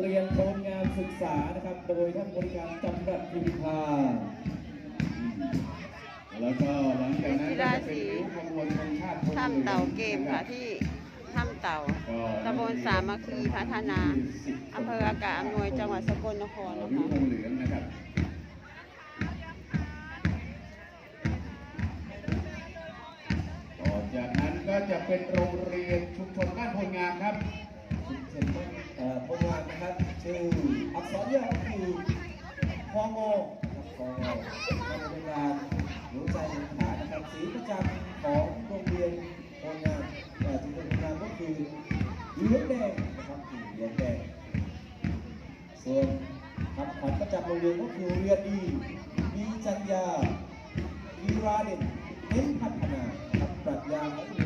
เรียนโรงงานศึกษานะครับ โดยท่านบริการจำรัดพิมพาแล้วก็หลังจากนั้นกีก็ฬาจะสีเป็นริ้วขบวนธงชาติถ้ำเต่าเกมค่ะที่ถ้ำเต่าตำบลสามัคคีพัฒนาอำเภออากาศอำนวยจังหวัดสกลนครนะริ้วคะธงเหลืองนะครับต่อจากนั้นก็จะเป็นโรงเรียนชุมชนบ้านพลงามครับชุมชนบ้าน เอ่อโรงานนะครับชื่ออักษรย่อก็คือพองนะครับพองท่านบริการหัวใจฐานนะครับสีประจำของโรงเรียนโรงงานเอ่อชุมชนโรงานก็คือเหลืองแดงนะครับเหลืองแดงส่วนคำขวัญประจำโรงเรียนก็คือเรียนดีมีจัญญากีราเด่นเน้นพัฒนาปรัชญาของคือ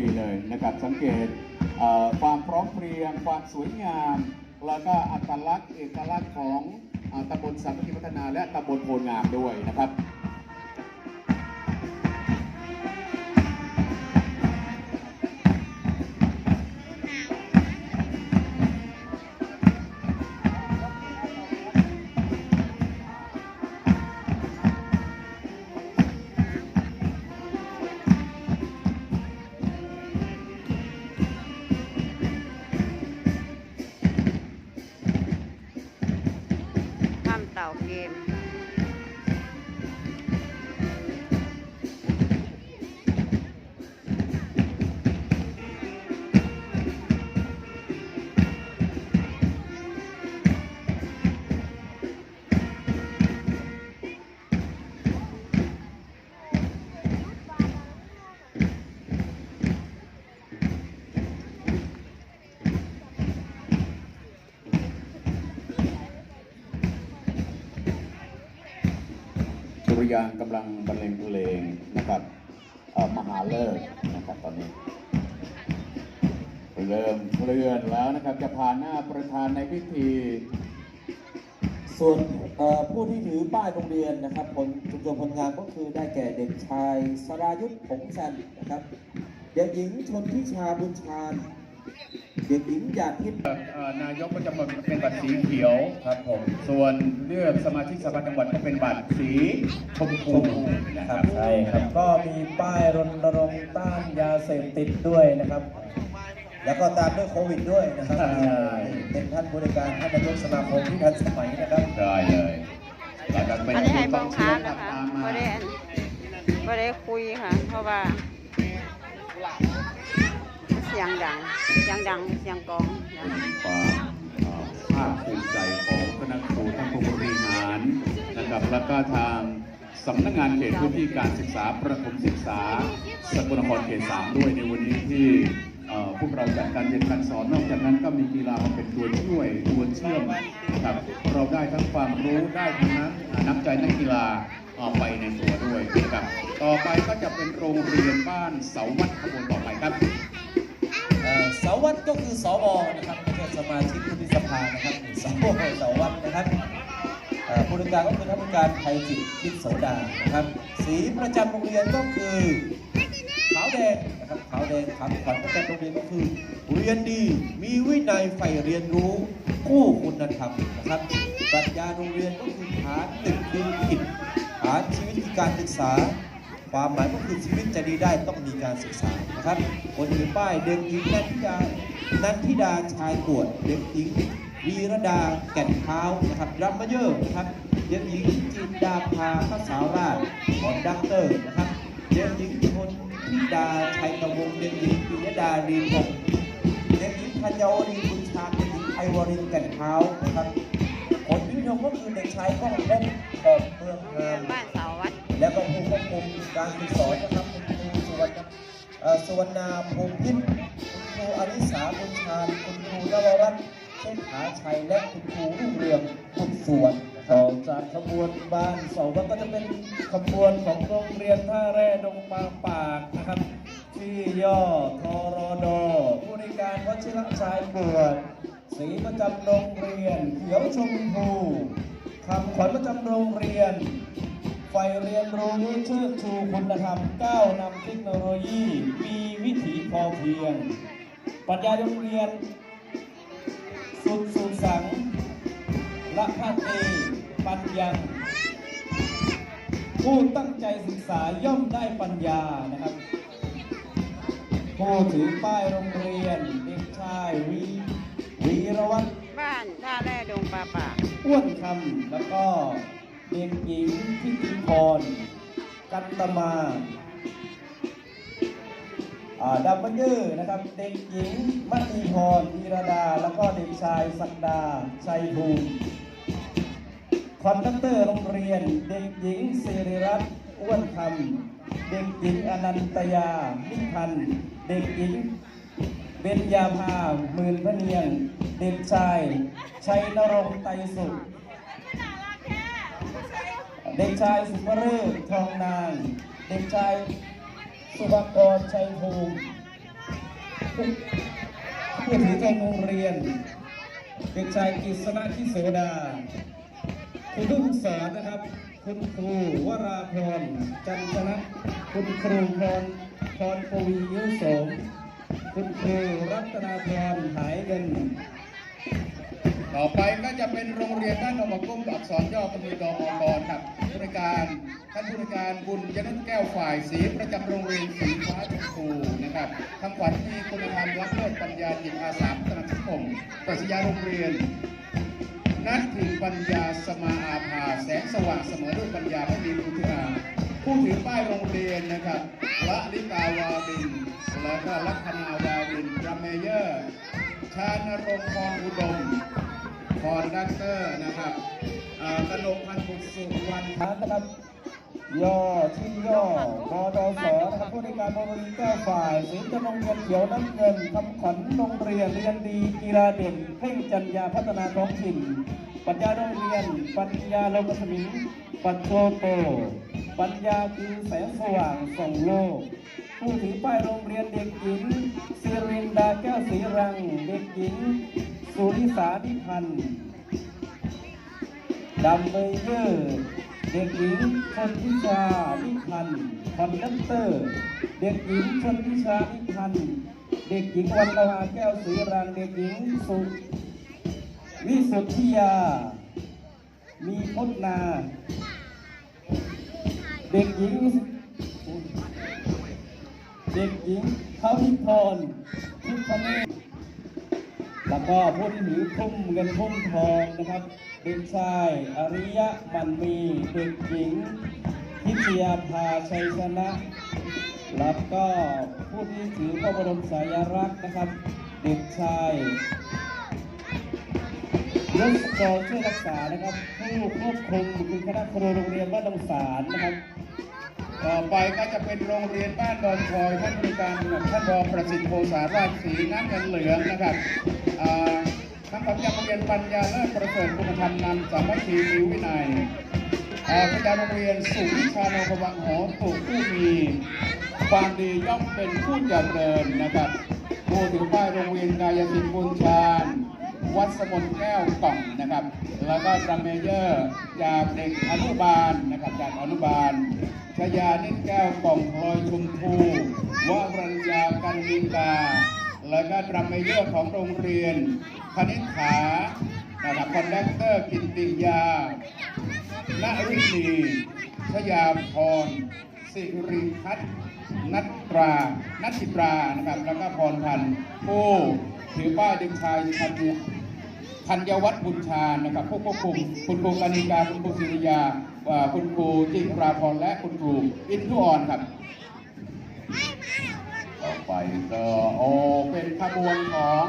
ปีเลยนะครับสังเกตความพร้อมเพรียงความสวยงาม แล้วก็อัตลักษณ์เอกลักษณ์ของอตำบลสามัคคีพัฒนาและตำบลโพนงามด้วยนะครับ สุริยางค์กำลังบรรเลงเพลงนะครับมหาเลิกษ์นะครับตอนนี้ เริ่มเคลื่อนแล้วนะครับจะผ่านหน้าประธานในพิธี ส่วนผู้ที่ถือป้ายโรงเรียนนะครับผลชุมชนผลงานก็คือได้แก่เด็กชายสรายุทธ์ผงชันนะครับเด็กหญิงชนทิชาบุญชาญ เด็กหญิงหยาดทิพย์เอ่อนายกก็จะมาเป็นบัตรสีเขียวครับผมส่วนเลือกสมาชิกสภาจังหวัดก็เป็นบัตรสีชมพูนะครับใช่ครับก็มีป้ายรณรงค์ต้านยาเสพติดด้วยนะครับ แล้วก็ตามด้วยโควิดด้วยนะครับใช่เป็นท่านบริการท่านนายกสมาคมที่ทันสมัยนะครับได้เลยแล้วก็เป็นอันนี้ให้เบังเชีคัยบร์นะคะตามมาไม่ได้ไม่ได้คุยค่ะ เพราะว่า เสียงดัง เสียงดัง เสียงกองดังความภาคภูมิใจของคณะครูท่านผู้บริหารนะครับแล้วก็ทางสำนักงานเขตพื้นที่การศึกษาประถมศึกษาสกลนครเขตสามด้วยในวันนี้ที่พวกเราจัดการเรียนการสอนนอกจากนั้นก็มีกีฬามาเป็นตัวช่วยตัวเชื่อมนะครับเราได้ทั้งความรู้ได้ทั้งนั้นน้ำใจนักกีฬาเอาไปในตัวด้วยนะครับต่อไปก็จะเป็นโรงเรียนบ้านเสาวัดขบวนต่อไปครับ สาวัดก็คือสวนะครับไม่ใช่สมาชิกวุฒิสภานะครับสวสาวัดนะครับผู้ดำเนินการก็คือท่านผู้การไทยจิตคิดโสดานะครับ สีประจำโรงเรียนก็คือขาวแดงนะครับขาวแดงคำขวัญประจำโรงเรียนก็คือเรียนดีมีวินัยใฝ่เรียนรู้คู่คุณธรรมนะครับปรัชญาโรงเรียนก็คือฐานตึกดีกิจฐานชีวิตการศึกษา ความหมายก็คือชีวิตจะดีได้ต้องมีการศึกษานะครับคนถือป้ายเด็กหญิงนันทิดานันทิดาชายกวดเด็กหญิงวีรดาแก่นเท้านะครับรัมมาเยอร์นะครับเด็กหญิงจินดาภาข้าสาวราชคอนดักเตอร์นะครับเด็กหญิงชนทิดาชัยกวงเด็กหญิงปิยดารีพงศ์เด็กหญิงธัญวดีบุญชาเด็กหญิงไอวอรินแก่นเท้านะครับผลวิทยก็คือเด็กชายก้องพบขอบเมืองเรีงบ้านเสาว และก็ผู้ควบคุมการฝึกสอนนะครับคุณครูสุวรรณเอ่อสุวรรณาพงพิษคุณครูอริสาบุญชาญคุณครูนวรัตน์เชษฐาชัยและคุณครูรุ่งเรืองบุญสุวนต่อจากขบวนบ้านเสาวัดก็จะเป็นขบวนของโรงเรียนท่าแร่ดงปางปากนะครับ ที่ย่อทรดผู้ในการวชิรชัยเกิดสีประจำโรงเรียนเขียวชมพูคำขวัญประจำโรงเรียน ไฟเรียนรู้เชิดชูคุณธรรมก้าวนำเทคโนโลยีมีวิถีพอเพียงปรัชญาโรงเรียน สุดสุดสังละพะเตปัญญังผู้ตั้งใจศึกษาย่อมได้ปัญญานะครับผู้ถือป้ายโรงเรียนเด็กชายวีวีรวัตรบ้านท่าแร่ดงปลาป่าอ้วนคำแล้วก็ เด็กหญิงทิติพร กันตมาอ่าดับเบิลยูนะครับ เด็กหญิงมณีพรวีรดา แล้วก็เด็กชายสักดา ชัยภูมิคอนดักเตอร์โรงเรียน เด็กหญิงสิริรัตน์อ้วนคำเด็กหญิงอนันตยามิพันธ์เด็กหญิงเบญญาภาหมื่นพระเนียง เด็กชาย ชัยนรงไตสุข เด็กชายสุภเริศทองนางเด็กชายสุภกรชัยภูมิผู้ถือธงโรงเรียน เด็กชายกฤษณะทิโสดา คุณผู้สอนนะครับ คุณครูวราพรจันทนะคุณครูพรพรปวียุสมคุณครูรัตนาพรหายเงิน ต่อไปก็จะเป็นโรงเรียนบ้านนมกุ้มอักษรย่อก็มีดอมกรครับผู้ในการท่านผู้ในการบุญยนุชแก้วฝ่ายสีประจำโรงเรียนสีฟ้าชมพูนะครับทางขวัญมีคุณธรรมรักเลิศปัญญาจิตอาสาพัฒนาสังคมปรัชญาโรงเรียนนัดถึงปัญญาสมาอาภาแสงสว่างเสมอด้วยปัญญาไม่มีมุทิราผู้ถือป้ายโรงเรียนนะครับละลิกาวาวิน แล้วก็ลัคนาวาวินรัมเมเยอร์ ชานรงค์พรอุดม คอนดักเตอร์นะครับอ่ากนกพันธ์บุตรสุวรรณนะครับย่อที่ย่อบดสนะครับผู้ในการบริการเก้ฝ่ายศิลป์จำงเงินเขียวน้ำเงินคำขวัญโรงเรียนเรียนดีกีฬาเด่นเพ่งจัญญาพัฒนาท้องถิ่น ปัญญาโรงเรียน ปัญญาโลกสมิงปัจโชโต ปัญญาคือแสงสว่างส่องโลก ผู้ถือป้ายโรงเรียนเด็กหญิงสิรินดาแก้วศรีรัง เด็กหญิง สุริสานิพันธ์ดัมเบลเยอร์เด็กหญิงชนทิชานิพันธ์คอนดักเตอร์ เด็กหญิงชนทิชานิพันธ์เด็กหญิงวันละาแก้วศรีรัง เด็กหญิงสุวิสุทธิยา มีพจนา เด็กหญิง เด็กหญิงเขาทิพรทิพเนศแล้วก็ผู้ที่ถือพุ่มเงินพุ่มทองนะครับเด็กชายอริยะมันมีเด็กหญิงพิชยาภาชัยชนะ แล้วก็ผู้ที่ถือพระบรมสายรักษ์นะครับ เด็กชายยศกรช่วยรักษานะครับผู้ควบคุมคือคณะครูโรงเรียนบ้านดงสารนะครับ ต่อไปก็จะเป็นโรงเรียนบ้านดอนคอยท่านบริการท่านรองประสิทธิ์โพสาราชสีน้ำเงินเหลืองนะครับอ่าทางปัญญาโรงเรียนปัญญาเลิศประเสริฐคุณธรรมนำสามัคคีมีวินัยอ่าพยาโรงเรียนสุวิชาโนภวังหอถูกผู้มีความดีย่อมเป็นผู้เจริญนะครับผู้ถือป้ายโรงเรียนกายสิทธิ์บุญชาญ วัดสมนแก้วกล่องนะครับ แล้วก็ดัมเมเยอร์จากเด็กอนุบาลนะครับจากอนุบาลชยานิดแก้วกล่องพลอยชมพูวรัญญากันนิกาแล้วก็ดัมเมเยอร์ของโรงเรียนคณิษฐานะครับคอนดักเตอร์กินติยาณรินีชยาพรสิริพัฒน์นัตรา นัทธิตรา นะครับ แล้วก็พรพันธ์ผู้ถือป้ายเด็กชายธัญ ธัญวัฒน์บุญชานะครับผู้ควบคุมคุณครูกนิกาคุณครูศิริยาคุณครูจิราพรและคุณครูอินทุออนครับต่อไปก็โอเป็นขบวนของ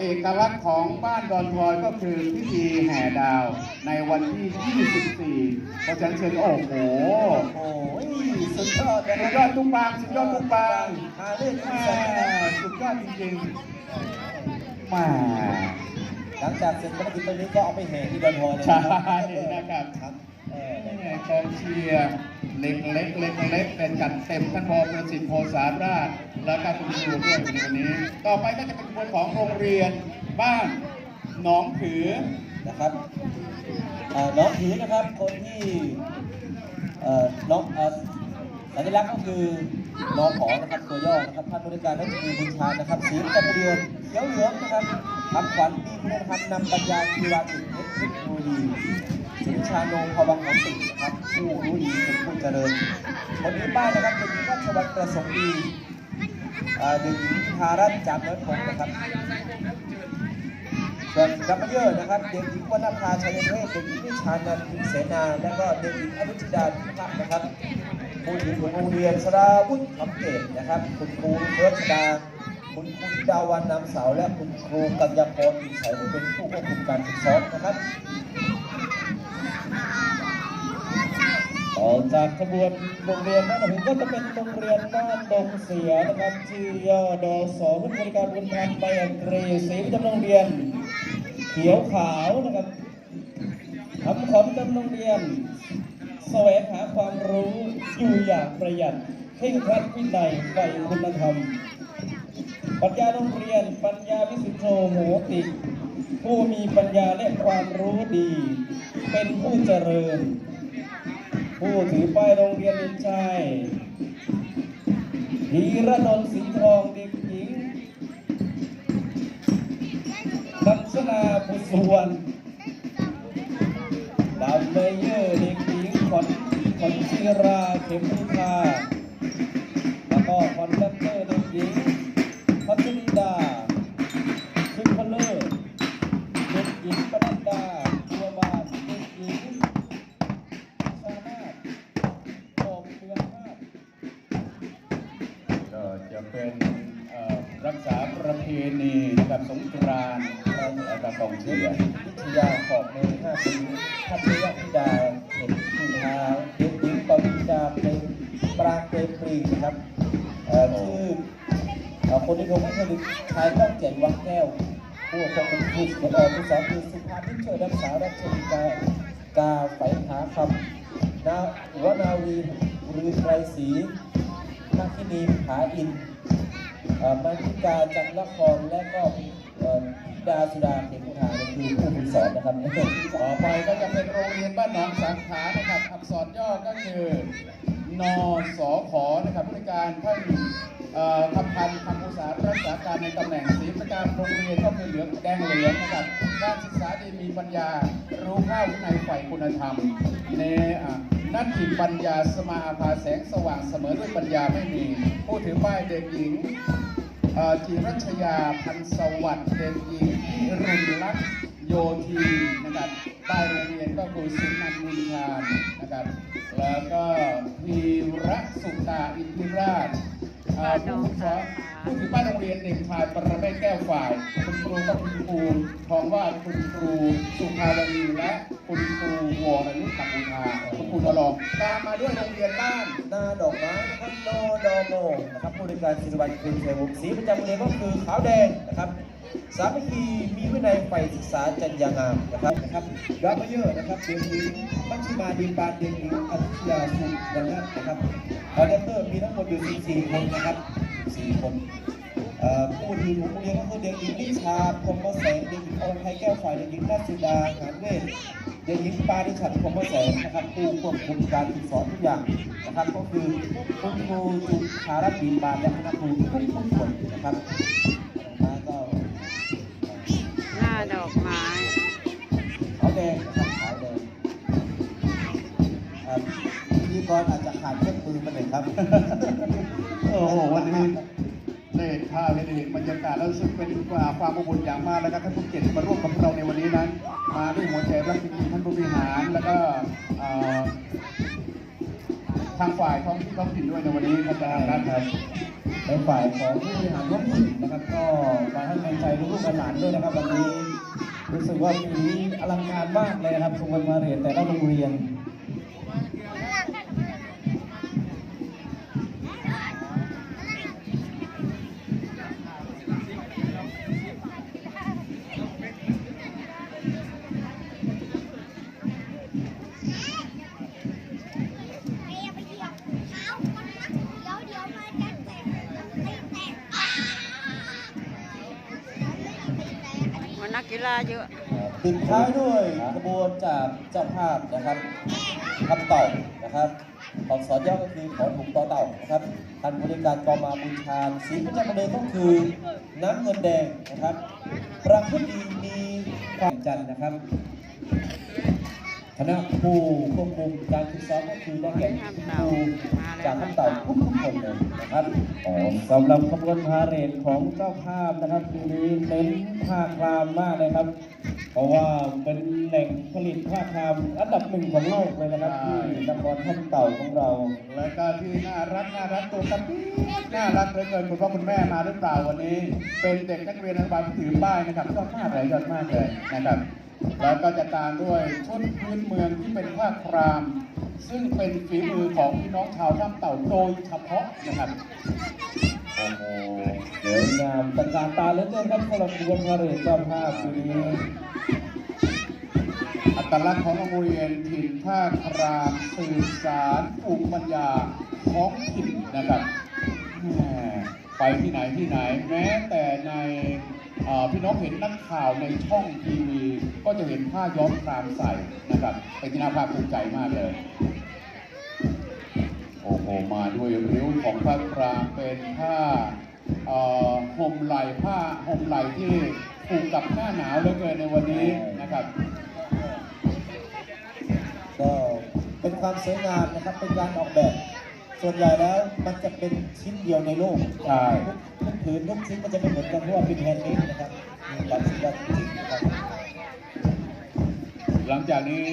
เอกลักษณ์ของบ้านดอนพลอยก็คือพิธีแห่ดาวในวันที่ 24 เพราะฉะนั้นเชิญโอ้โหโอ้ยสุดยอดสุดยอดทุกปางสุดยอดทุกปางหาเล่สุดยอดจริงๆม่ หลังจากเสร็จภารกิจตรงนี้ก็เอาไปแห่ที่ดอนฮอลเลยใช่นะครับนะครับเออแม่กองเชียร์เล็กเล็กเล็กเล็กเป็นจัดเต็มท่านพอประสิทธิ์โพสามราชแล้วก็คุณครูด้วยในวันนี้ ต่อไปก็จะเป็นขบวนของโรงเรียนบ้านหนองผือ นะครับเอ่อน้องผีนะครับ คนที่เอ่อน้องเอ่อสัญลักษณ์ก็คือ น้องขอนะครับตัวย่อนะครับท่านบริการนักมีบุญชานะครับสีประเดือนเขียวเหลืองนะครับคำขวัญมีคุณธรรมนำปัญญาชีวาจิตเทคนิโนโลยีสินชาโนภวังของตินะครับผู้รู้ดีเป็นผู้เจริญคนนี้ป้ายนะครับเป็นรัชวัฒน์ประสงค์ดีเด็กหญิงพิธารัตน์จามน้อยพงศ์นะครับส่วนดับเบิลเยอร์นะครับเด็กหญิงวรรณภาชัยเทพเด็กหญิงนิชานันท์พิเสนา และก็เด็กหญิงอนุชิดาพิพัฒน์นะครับ ผู้ถือของโรงเรียนสราวุฒิคำเกตนะครับ คุณครูเลิศดา คุณครูดาวันนำเสาและคุณครูกัญญาพรอินใสเป็นผู้ควบคุมการฝึกซ้อมนะครับต่อจากขบวนโรงเรียนบ้านหนองก็จะเป็นโรงเรียนบ้านดงเสียนะครับชื่อย่อดอสอผู้บริการบุญธรรมใบอักรีสีประจำโรงเรียน เขียวขาวนะครับคำขอประจำโรงเรียน แสวงหาความรู้อยู่อย่างประหยัดเข่งครัดวินัยใฝ่คุณธรรม ปัญญาโรงเรียนปัญญาวิสุทธโธโหติ ผู้มีปัญญาและความรู้ดี เป็นผู้เจริญ ผู้ถือป้ายโรงเรียนเด็กชายธีระนนสีทองเด็กหญิงลักษณะบุษวรดาวเมเยอร์เด็กหญิง ขวัญขวัญชีราเข็มพิธาแล้วก็คอนดักเตอร์เด็กหญิงพัชริดาชุดพลเลอร์เด็กหญิงปนัดดาตัวบานเด็กหญิงชานาทออกเดือนมากก็จะเป็นรักษาประเพณีนะครับสงกรานต์และก็กองเชียร์ ช่วยรักษารัชนิกากาไฝหาคำนาวนาวีหรือไกรศรีนักทินีผาอินมาธิกาจันทร์ละครและก็ดาสุดาเข็มพุทธาคือผู้ฝึกสอนนะครับต่อไปก็จะเป็นโรงเรียนบ้านหนองสังขานะครับ อักษรย่อก็คือนอสอขอนะครับผู้การท่าน พันธ์คำอุตสาหรักษาการในตำแหน่งศีลประการโรงเรียนก็คือเหลืองแดงเหลืองนะครับการศึกษาดีมีปัญญา รู้ข้าววินัยฝ่ายคุณธรรมในอ่นัตถิปัญญาสมาอาภาแสงสว่างเสมอด้วยปัญญาไม่มี ผู้ถือป้ายเด็กหญิงอ่อจิรัชยาพันสวัสดิ์เด็กหญิงรุณลักษโยธีนะครับใต้โรงเรียนก็คือสุนันมุนชาญนะครับ แล้วก็พีระสุตาอินทิราช เอ่อผู้ฝึกสอนผู้ถือป้ายโรงเรียนเด็กชายประเมศแก้วฝ่าย คุณครูก็คุณครูทองว่าคุณครูสุภาวดีและคุณครูวรนุชตักุธาคุณครูนรองตามมาด้วยโรงเรียนบ้านนาดอกไม้นะครับนดอโมนะครับผู้บริการศิริวัณคุณเทวุฒิสีประจำโรงเรียนก็คือขาวแดงนะครับสามัคคีมีวินัยใฝ่ศึกษาจัญญางามนะครับนะครับรับมาเยอะนะครับเด็กหญิงมัชชิมาดีปานเด็กหญิงอัจฉริยาสุวรรณนะครับ คอร์เดเตอร์มีทั้งหมดอยู่14คนนะครับ4คนอ่อผู้ทีมผู้เรียนก็คือเด็กหญิงนิชาพรหมแสงเด็กหญิงอรไทยแก้วฝ่ายเด็กหญิงนัทสุดาหานเวทเด็กหญิงปาดิฉันพรหมแสงนะครับผู้ควบคุมการฝึกสอนทุกอย่างนะครับก็คือคุณครูจุฬารัตน์บีบานและคณะครูทุกทุกคนนะครับ กรอาจจะขาดเครื่องมือมาหน่อยครับ โอ้โหวันนี้เล่ท่าเล่นบรรยากาศแล้วรู้สึกเป็นความอบอุ่นอย่างมากแล้วก็ท่านผู้เกียรติมาร่วมกับเราในวันนี้นั้น มาด้วยหัวใจรักจริงๆท่านผู้บริหารแล้วก็ทางฝ่ายท้องที่ท้องถิ่นด้วยในวันนี้ครับอาจารย์ครับในฝ่ายของผู้บริหารท้องถิ่นนะครับ ก็มาให้กำลังใจลูกๆหลานด้วยนะครับวันนี้รู้สึกว่าปีนี้อลังการมากเลยนะครับขบวนพาเหรดแต่ละโรงเรียน จากเจ้าภาพนะครับทำเต่านะครับของสอนย่อก็คือขอถุงต่อเต่านะครับท่านบริการกองมาบูชาสีประจำประเด็นก็คือน้ำเงินแดงนะครับประพฤติดีมีความจันนะครับคณะผู้ควบคุมการฝึกซ้อมก็คือได้แก่ครูจากท่านเต่าทุกคนเลยนะครับสำหรับขบวนพาเหรดของเจ้าภาพนะครับปีนี้เน้นผ้าครามมากเลยครับ เพราะว่าเป็นแหล่งผลิตผ้าครามอันดับหนึ่งของโลกเลยนะครับที่นครท่าเต่าของเรา และก็ที่น่ารักน่ารักตัวกันน่ารักเหลือเกินคุณพ่อคุณแม่มาหรือเปล่าวันนี้ เป็นเด็กนักเรียนอนุบาลที่ถือป้ายนะครับชอบมากเลยยอดมากเลยนะครับแล้วก็จะตามด้วยชุดพื้นเมืองที่เป็นผ้าคราม ซึ่งเป็นฝีมือของพี่น้องชาวท่าเต่าโดยเฉพาะนะครับโอ้โห สวยงามตระการตาเหลือเกินครับสำหรับขบวนพาเหรดเจ้าภาพปีนี้อัตลักษณ์ของโรงเรียนถิ่นท่าครามสื่อสารภูมิปัญญาท้องถิ่นนะครับแหมไปที่ไหนที่ไหนแม้แต่ในพี่น้องเห็นนักข่าวในช่องทีวีก็จะเห็นผ้าย้อมครามใส่นะครับเป็นที่น่าภาคภูมิใจมากเลย มาด้วยริ้วของผ้าครามเป็นผ้าเอ่อห่มไหล่ผ้าห่มไหล่ที่ผูกกับหน้าหนาวเหลือเกินในวันนี้นะครับ ก็เป็นความสวยงามนะครับเป็นการออกแบบ ส่วนใหญ่แล้วมันจะเป็นชิ้นเดียวในโลกใช่ทุกผืนทุกชิ้นมันจะไม่เหมือนกันเพราะว่าเป็นแฮนด์เมดนะครับมีความสุดยอดจริงๆนะครับ หลังจากนี้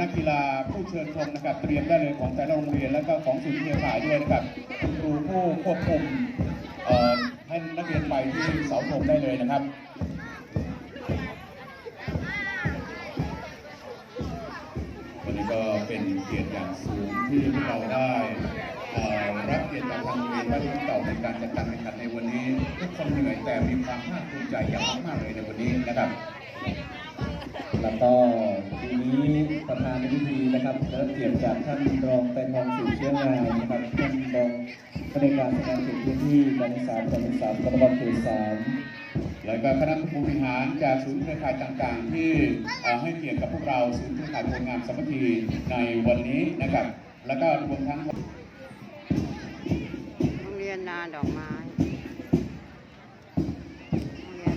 นักกีฬาผู้เชิญชมนะครับเตรียมได้เลยของแต่ละโรงเรียนแล้วก็ของศูนย์เครือข่ายด้วยนะครับครูผู้ควบคุมให้นักเรียนไปที่เสาธงได้เลยนะครับวันนี้ก็เป็นเกียรติอย่างสูงที่เราได้รับเกียรติจากทางโรงเรียนวัดหลวงเต่าในการจัดการแข่งขันในวันนี้ทุกคนเหนื่อยแต่มีความภาคภูมิใจอย่างมากเลยในวันนี้นะครับ แล้วก็ปีนี้ประธานในพิธีนะครับได้รับเกียรติจากท่านรองแตงทองสิวเชื้องามนะครับท่านรองผู้ในการสำนักงานพื้นที่การศึกษาประถมศึกษากรมเขตสามแล้วก็คณะผู้บริหารจากศูนย์เครือข่ายต่างๆ ที่ให้เกียรติกับพวกเราศูนย์เครือข่ายคนงามสามัคคีในวันนี้นะครับ แล้วก็รวมทั้งโรงเรียนนาดอกไม้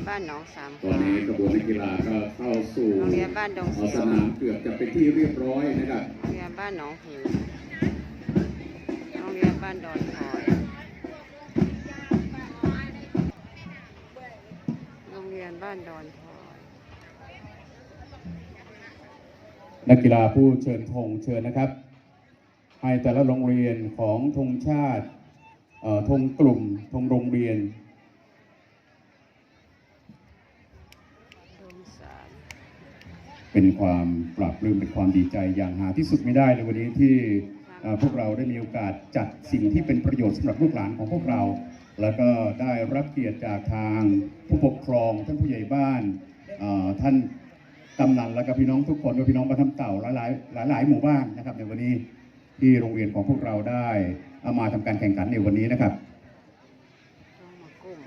บ้านหนองสามตอนนี้กระบวนนักกีฬาก็เข้าสู่โรงเรียนบ้านดงเอ่อเสียสวนามเกือบจะเป็นที่เรียบร้อยนะครับโรงเรียนบ้านหนองผือโรงเรียนบ้านดอนคอยโรงเรียนบ้านดอนคอยนักกีฬาผู้เชิญธงเชิญนะครับ ให้แต่ละโรงเรียนของธงชาติเอ่อธงกลุ่มธงโรงเรียน โดมสาร เป็นความปรับปลื้มเป็นความดีใจอย่างหาที่สุดไม่ได้เลยวันนี้ที่เอ่อพวกเราได้มีโอกาสจัดสิ่งที่เป็นประโยชน์สำหรับลูกหลานของพวกเรา แล้วก็ได้รับเกียรติจากทางผู้ปกครองท่านผู้ใหญ่บ้านเอ่อท่านกำนันและก็พี่น้องทุกคนด้วยพี่น้องบ้านทำเต่าหลายหลายๆหลายๆหมู่บ้านนะครับในวันนี้ที่โรงเรียนของพวกเราได้เอามาทำการแข่งขันในวันนี้นะครับ ต้องมากุ้ม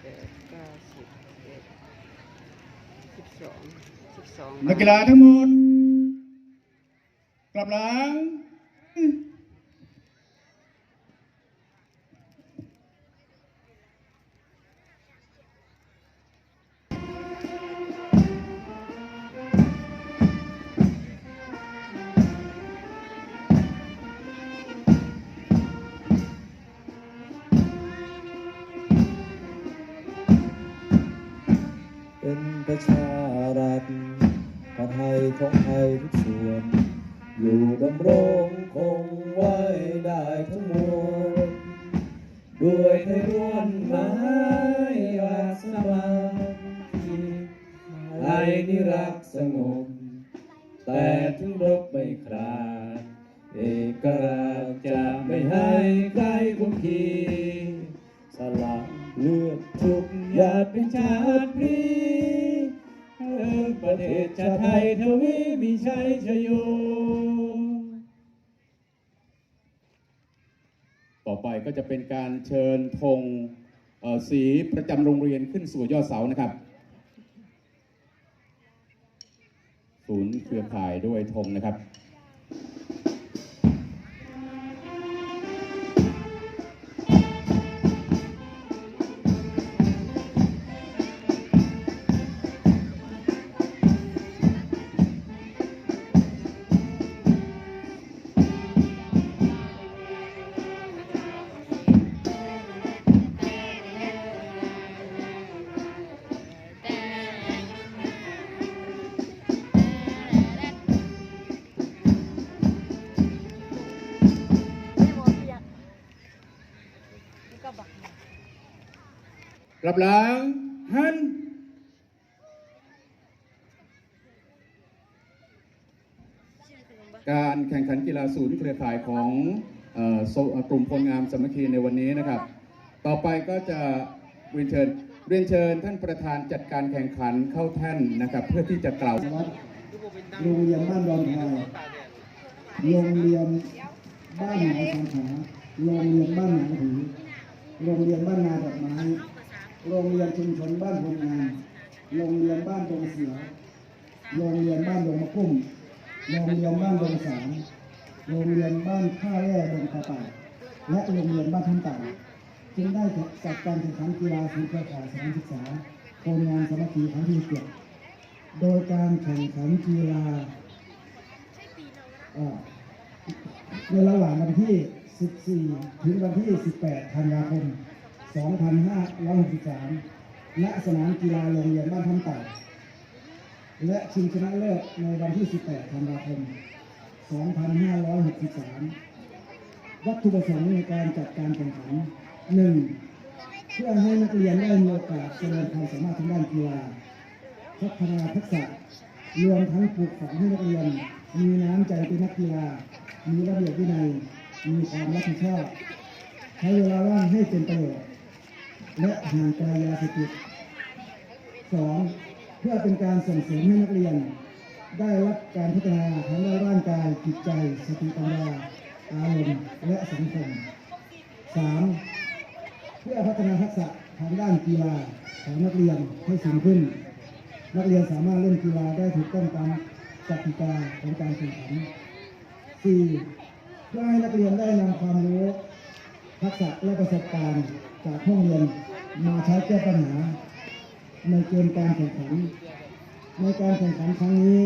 เจ็ดเก้าสิบเอ็ดสิบสองสิบสอง นักกีฬาทั้งหมด กลับหลัง เป็นประชา เชิญธงสีประจำโรงเรียนขึ้นสู่ยอดเสานะครับ ศูนย์เครือข่ายด้วยธงนะครับ รับหลังหันการแข่งขันกีฬาศูนย์เครือข่ายของเอ่อโซเอ่อกลุ่มพลงามสามัคคีในวันนี้นะครับ ต่อไปก็จะเรียนเชิญเรียนเชิญท่านประธานจัดการแข่งขันเข้าแท่นนะครับ เพื่อที่จะกล่าววัดโรงเรียนบ้านดอนทอยโรงเรียนบ้านหนองสังขาโรงเรียนบ้านหนองหือโรงเรียนบ้านนาดอกไม้ โรงเรียนชุมชนบ้านพลงานโรงเรียนบ้านดงเสือโรงเรียนบ้านดงมะกุ้มโรงเรียนบ้านดงสามโรงเรียนบ้านท่าแร่ดงกระต่ายและโรงเรียนบ้านท่านต่างจึงได้จัดการแข่งขันกีฬาสีเครือข่ายสถานศึกษาโครงงานสามัคคีครั้งที่เจ็ดโดยการแข่งขันกีฬาในระหว่างวันที่ 14 ถึงวันที่ 18 ธันวาคม 2563ณสนามกีฬาโรงเรียนบ้านทำต่าและชิงชนะเลิศในวันที่ 18 ธันวาคม 2563 วัตถุประสงค์ในการจัดการแข่งขัน 1. เพื่อให้นักเรียนได้มีโอกาสแสดงความสามารถทางด้านกีฬา พัฒนาทักษะ รวมทั้งปลูกฝังให้นักเรียน มีน้ำใจเป็นนักกีฬา มีระเบียบวินัย มีความรับผิดชอบ ใช้เวลาว่างให้เป็นประโยชน์ และห่างไกลยาเสพติดสองเพื่อเป็นการส่งเสริมให้นักเรียน ได้รับการพัฒนาทั้งด้านร่างกายจิตใจสติปัญญาอารมณ์และสังคมสามเพื่อพัฒนาทักษะทางด้านกีฬาของนักเรียนให้สูงขึ้น นักเรียนสามารถเล่นกีฬาได้ถูกต้องตามกติกาของการแข่งขัน 4. เพื่อให้นักเรียนได้นำความรู้ ทักษะและประสบการณ์จากห้องเรียนมาใช้แก้ปัญหา ในเกมการแข่งขัน ในการแข่งขันครั้งนี้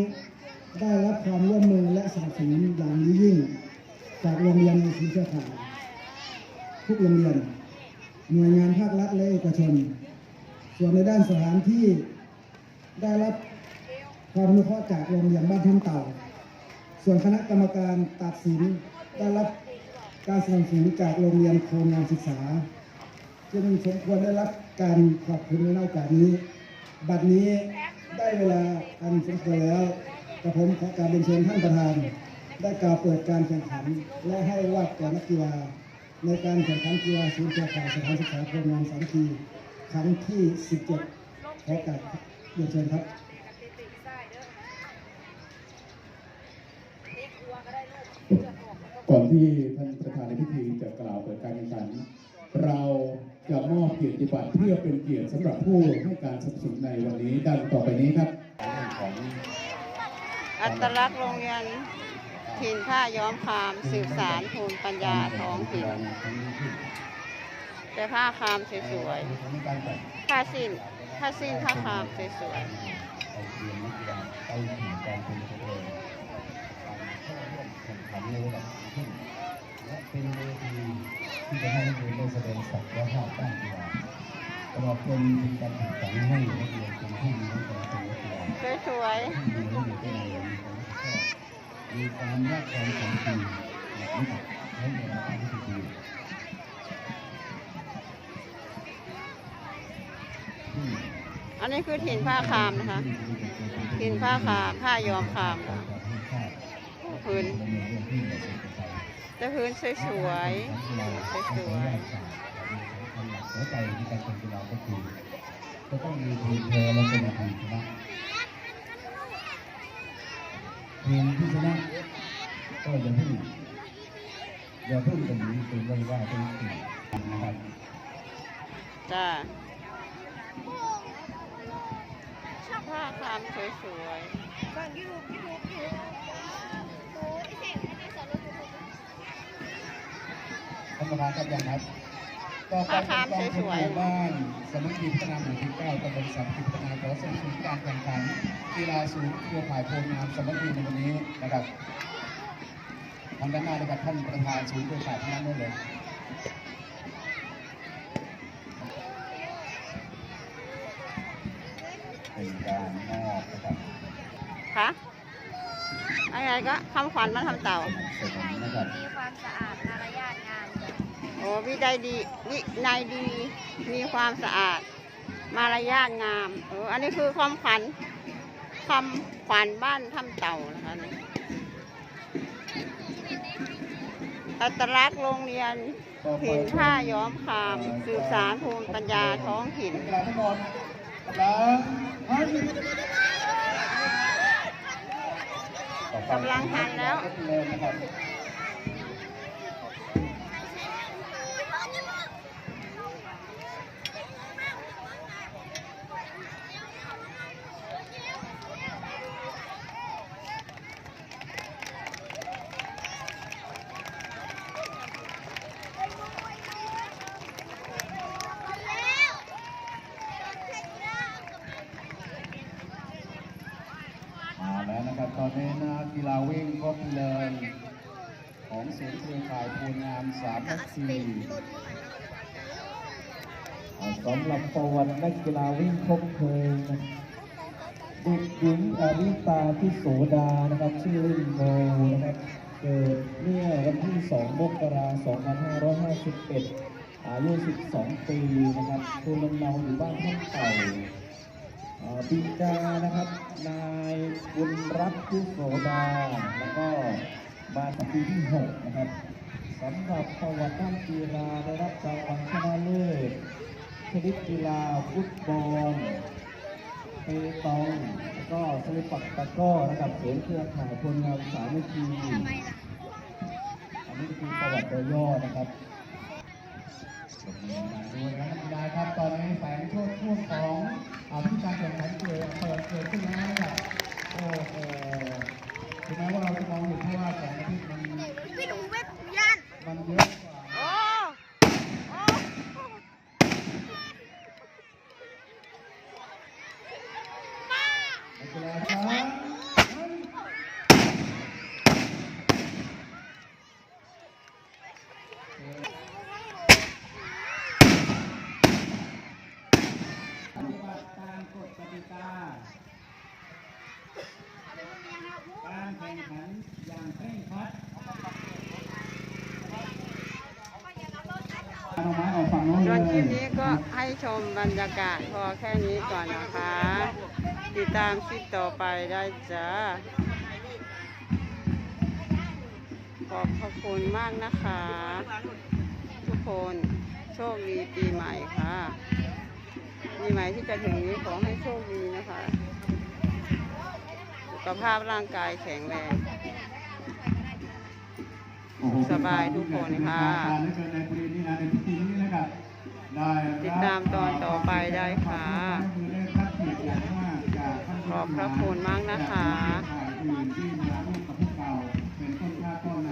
ได้รับความร่วมมือและสนับสนุนอย่างยิ่ง จากโรงเรียนในสีเสื้อขาวทุกโรงเรียน หน่วยงานภาครัฐและเอกชน ส่วนในด้านสถานที่ได้รับความอนุเคราะห์จากโรงเรียนบ้านท่าเต่า ส่วนคณะกรรมการตัดสินได้รับ การสนับสนุนจากโรงเรียนโครงงานศึกษา จึงสมควรได้รับการขอบคุณในโอกาสนี้ บัดนี้ได้เวลาอันสมควรแล้วกระผมขอการเรียนเชิญท่านประธาน ได้กล่าวเปิดการแข่งขัน และให้วาดแก่นักกีฬา ในการแข่งขันกีฬาศูนย์เครือข่ายสถานศึกษาโครงงานสามัคคีครั้งที่ 17ขอการเรียนเชิญครับ ก่อนที่ท่านประธานในพิธีจะกล่าวเปิดการแข่งขัน เราจะมอบเกียรติบัตรเพื่อเป็นเกียรติสำหรับผู้ให้การสนับสนุนในวันนี้ดังต่อไปนี้ครับอัตลักษณ์โรงเรียนถิ่นผ้าย้อมคามสืบสารภูมิปัญญาท้องถิ่นแต่ผ้าคามสวยๆผ้าสิ้นผ้าสิ้นผ้าคามสวยๆ ขึ้น และเป็นเวทีที่จะให้นักเรียนได้แสดงศักยภาพด้านกีฬาตลอดจนเป็นการฝึกฝนให้นักเรียนเป็นผู้มีควาเป็นนักกีฬาสวยๆมีระเบียบวินัยมีความรักความสามัคคีและรู้จักใช้เวลาที่ดีอันนี้คือถิ่นผ้าคามนะคะถิ่นผ้าคามผ้ายอมคามผืนะคะพื้นแต่พื้นสวยๆสวยหัวใจในการแข่งกีฬาก็คือจะต้องมีทีมแพ้และก็มีทีมชนะทีมที่ชนะก็อย่าเพิ่งอย่าทุ่มตรงนี้เป็นเรื่องว่าเป็นสิ่งนะครับจ้าผ้าคามสวยท่านป ระธานครับอย่างนั้นต่อไปเป็นกองทุนหมู่บ้านสมัครีพัฒนาหมู่ที่เก้าตำบลสามพัฒนาขอสนับสนุนการแข่งขันกีฬาสูงเครือข่ายโพลงามสมัครีในวันนี้นะครับทางด้านหน้านะครับท่านประธานศูนย์เครือข่ายทั้งนั้นเลยเป็นการมอบนะครับๆคะอะไรก็คำขวัญมาทำเต่าสนับสนุนนะครับมีความสะอาดมารยาทงามจ้ะ โอ้วินัยดี วินัยดี มีความสะอาด มารยาทงามเอออันนี้คือความขวัญคำขวัญบ้านทำเต่านะคะนี่อัตลักษณ์โรงเรียนถิ่นผ้าย้อมคาม สื่อสารภูมิปัญญาท้องถิ่นกำลังหันกำลังหันแล้ว เริ่มนะครับ มาแล้วนะครับ ตอนนี้นะกีฬาวิ่งครบเลย ของศูนย์เครือข่ายภูนงามสามพักสี่ สำหรับประวัตินักกีฬาวิ่งคบเพลิงนะเด็กหญิงอาริตาที่โสดานะครับชื่อเล่นโมนะครับเกิดเมื่อวันที่ 2 มกราคม 2551 อายุ 12 ปีนะครับภูมิลำเนาอยู่บ้านท่าเต่าปีกานะครับ นายบุญรัตน์พุโสดา แล้วก็มาปีที่ 6 นะครับสำหรับประวัติด้านกีฬาได้รับรางวัลชนะเลิศ ชนิดกีฬาฟุตบอลเปตองแล้วก็สลิปักตะกร้อนะครับเสริมเครือข่ายพลงามสามัคคีอันนี้คือประวัติโดยย่อนะครับด้วยนะนักกีฬาครับตอนนี้แสงช่วงช่วงของอาพิการแข่งขันเกิดเปิดเกิดขึ้นแล้วนะครับโอ้โหถึงแม้ว่าเราจะมองเห็นแค่ว่าแสงอาทิตย์มันพี่หนูเว็บย่านมันเยอะกว่า โอ้โอ้ นักกีฬาครับปฏิบัติตามกฎกติกาการแข่งขันอย่างเคร่งครัดเอาไม้ออกฝั่งโน้น ส่ เลวนยคลิปนี้ก็ให้ชมบรรยากาศพอแค่นี้ก่อนนะคะ ติดตามคลิปต่อไปได้จ้า ขอบพระคุณมากนะคะ ทุกคนโชคดีปีใหม่ค่ะปีใหม่ที่จะถึงนี้ขอให้โชคดีนะคะ สุขภาพร่างกายแข็งแรง สบายทุกคนค่ะ ติดตามตอนต่อไปได้ค่ะ ขอบพระคุณมากนะคะ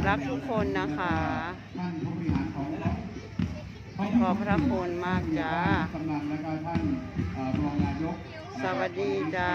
รักทุกคนนะคะ ขอบพระคุณมากจ้า สวัสดีจ้า